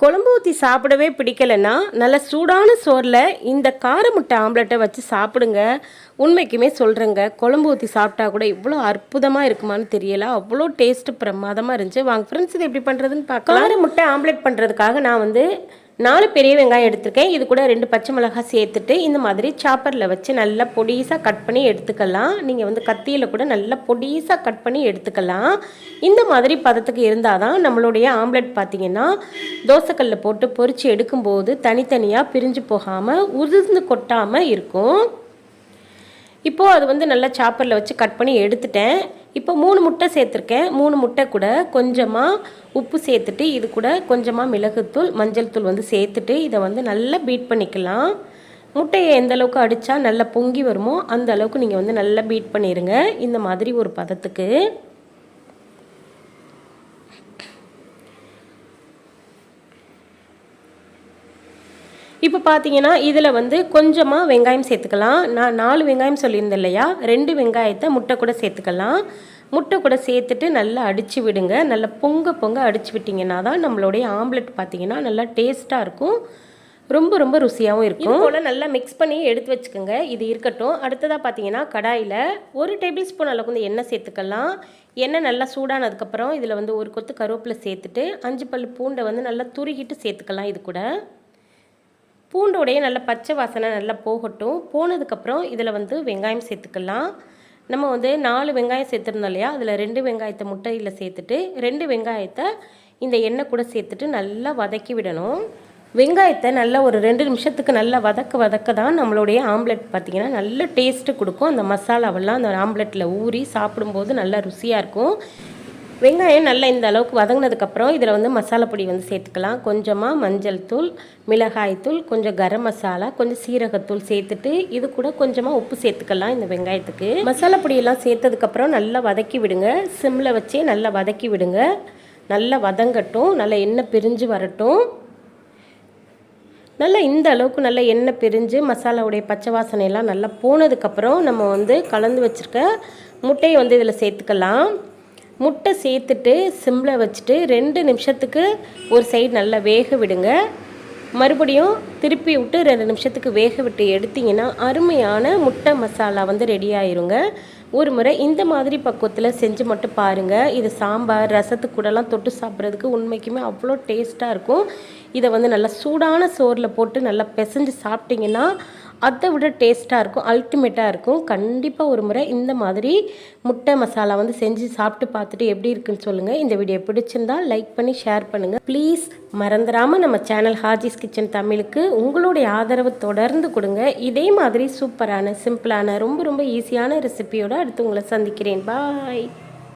குழம்பு ஊற்றி சாப்பிடவே பிடிக்கலைன்னா நல்ல சூடான சோறில் இந்த கார முட்டை ஆம்லெட்டை வச்சு சாப்பிடுங்க. உண்மைக்குமே சொல்கிறேங்க குழம்பு ஊற்றி சாப்பிட்டா கூட இவ்வளோ அற்புதமாக இருக்குமான்னு தெரியல. அவ்வளோ டேஸ்ட்டு பிரமாதமாக இருந்துச்சு. வாங்க ஃப்ரெண்ட்ஸ் இது எப்படி பண்ணுறதுன்னு பார்க்க கார முட்டை ஆம்லெட் பண்ணுறதுக்காக நான் வந்து நாலு பெரிய வெங்காயம் எடுத்திருக்கேன். இது கூட ரெண்டு பச்சை மிளகாய் சேர்த்துட்டு இந்த மாதிரி சாப்பரில் வச்சு நல்லா பொடிசாக கட் பண்ணி எடுத்துக்கலாம். நீங்கள் வந்து கத்தியில் கூட நல்லா பொடிசாக கட் பண்ணி எடுத்துக்கலாம். இந்த மாதிரி பதத்துக்கு இருந்தால் தான் நம்மளுடைய ஆம்லெட் பார்த்திங்கன்னா தோசைக்கல்லில் போட்டு பொரித்து எடுக்கும்போது தனித்தனியாக பிரிஞ்சு போகாமல் உதிர்ந்து கொட்டாமல் இருக்கும். இப்போது அது வந்து நல்லா சாப்பரில் வச்சு கட் பண்ணி எடுத்துட்டேன். இப்போ மூணு முட்டை சேர்த்துருக்கேன். மூணு முட்டை கூட கொஞ்சமாக உப்பு சேர்த்துட்டு இது கூட கொஞ்சமாக மிளகுத்தூள் மஞ்சள் தூள் வந்து சேர்த்துட்டு இதை வந்து நல்லா பீட் பண்ணிக்கலாம். முட்டையை எந்த அளவுக்கு அடித்தா நல்லா பொங்கி வருமோ அந்த அளவுக்கு நீங்கள் வந்து நல்லா பீட் பண்ணிடுங்க இந்த மாதிரி ஒரு பதத்துக்கு. இப்போ பார்த்தீங்கன்னா இதில் வந்து கொஞ்சமாக வெங்காயம் சேர்த்துக்கலாம். நான் நாலு வெங்காயம் சொல்லியிருந்தேன் இல்லையா? ரெண்டு வெங்காயத்தை முட்டை கூட சேர்த்துக்கலாம். முட்டை கூட சேர்த்துட்டு நல்லா அடித்து விடுங்க. நல்லா பொங்க பொங்க அடித்து விட்டிங்கன்னா தான் நம்மளுடைய ஆம்லெட் பார்த்தீங்கன்னா நல்லா டேஸ்ட்டாக இருக்கும். ரொம்ப ரொம்ப ருசியாகவும் இருக்கும். போல் நல்லா மிக்ஸ் பண்ணி எடுத்து வச்சுக்கோங்க. இது இருக்கட்டும். அடுத்ததாக பார்த்தீங்கன்னா கடாயில் ஒரு டேபிள் ஸ்பூன் அளவுக்கு வந்து எண்ணெய் சேர்த்துக்கலாம். எண்ணெய் நல்லா சூடானதுக்கப்புறம் இதில் வந்து ஒரு கொத்து கருவேப்பிலை சேர்த்துட்டு அஞ்சு பல் பூண்டை வந்து நல்லா துருகிட்டு சேர்த்துக்கலாம் இது கூட. பூண்டோடைய நல்ல பச்சை வாசனை நல்லா போகட்டும். போனதுக்கப்புறம் இதில் வந்து வெங்காயம் சேர்த்துக்கலாம். நம்ம வந்து நாலு வெங்காயம் சேர்த்துருந்தோம் இல்லையா? அதில் ரெண்டு வெங்காயத்தை முட்டையில் சேர்த்துட்டு ரெண்டு வெங்காயத்தை இந்த எண்ணெய் கூட சேர்த்துட்டு நல்லா வதக்கி விடணும். வெங்காயத்தை நல்லா ஒரு ரெண்டு நிமிஷத்துக்கு நல்லா வதக்க வதக்க தான் நம்மளுடைய ஆம்லெட் பார்த்திங்கன்னா நல்ல டேஸ்ட்டு கொடுக்கும். அந்த மசாலாவெல்லாம் அந்த ஆம்லெட்டில் ஊறி சாப்பிடும்போது நல்லா ருசியாக இருக்கும். வெங்காயம் நல்லா இந்த அளவுக்கு வதங்கினதுக்கப்புறம் இதில் வந்து மசாலா பொடி வந்து சேர்த்துக்கலாம். கொஞ்சமாக மஞ்சள் தூள் மிளகாய் தூள் கொஞ்சம் கரம் மசாலா கொஞ்சம் சீரகத்தூள் சேர்த்துட்டு இது கூட கொஞ்சமாக உப்பு சேர்த்துக்கலாம் இந்த வெங்காயத்துக்கு. மசாலா பொடியெல்லாம் சேர்த்ததுக்கப்புறம் நல்லா வதக்கி விடுங்க. சிம்மில் வச்சே நல்லா வதக்கி விடுங்க. நல்லா வதங்கட்டும். நல்லா எண்ணெய் பிரிஞ்சு வரட்டும். நல்லா இந்த அளவுக்கு நல்லா எண்ணெய் பிரிஞ்சு மசாலாவுடைய பச்சை வாசனையெல்லாம் நல்லா போனதுக்கப்புறம் நம்ம வந்து கலந்து வச்சுருக்க முட்டையை வந்து இதில் சேர்த்துக்கலாம். முட்டை சேர்த்துட்டு சிம்மில் வச்சுட்டு ரெண்டு நிமிஷத்துக்கு ஒரு சைடு நல்லா வேக விடுங்க. மறுபடியும் திருப்பி விட்டு ரெண்டு நிமிஷத்துக்கு வேக விட்டு எடுத்திங்கன்னா அருமையான முட்டை மசாலா வந்து ரெடி ஆயிருங்க. ஒரு முறை இந்த மாதிரி பக்குவத்தில் செஞ்சு மட்டும் பாருங்கள் இது சாம்பார் ரசத்துக்கு கூடலாம் தொட்டு சாப்பிட்றதுக்கு உண்மைக்குமே அவ்வளோ டேஸ்ட்டாக இருக்கும். இதை வந்து நல்லா சூடான சோறில் போட்டு நல்லா பிசைஞ்சு சாப்பிட்டிங்கன்னா அதை விட டேஸ்ட்டாக இருக்கும் அல்டிமேட்டாக இருக்கும். கண்டிப்பாக ஒரு முறை இந்த மாதிரி முட்டை மசாலா வந்து செஞ்சு சாப்பிட்டு பார்த்துட்டு எப்படி இருக்குன்னு சொல்லுங்கள் இந்த வீடியோ பிடிச்சிருந்தா லைக் பண்ணி ஷேர் பண்ணுங்கள் ப்ளீஸ் மறந்துடாமல் நம்ம சேனல் ஹாஜிஸ் கிச்சன் தமிழுக்கு உங்களுடைய ஆதரவு தொடர்ந்து கொடுங்க. இதே மாதிரி சூப்பரான சிம்பிளான ரொம்ப ரொம்ப ஈஸியான ரெசிபியோடு அடுத்து உங்களை சந்திக்கிறேன். பாய்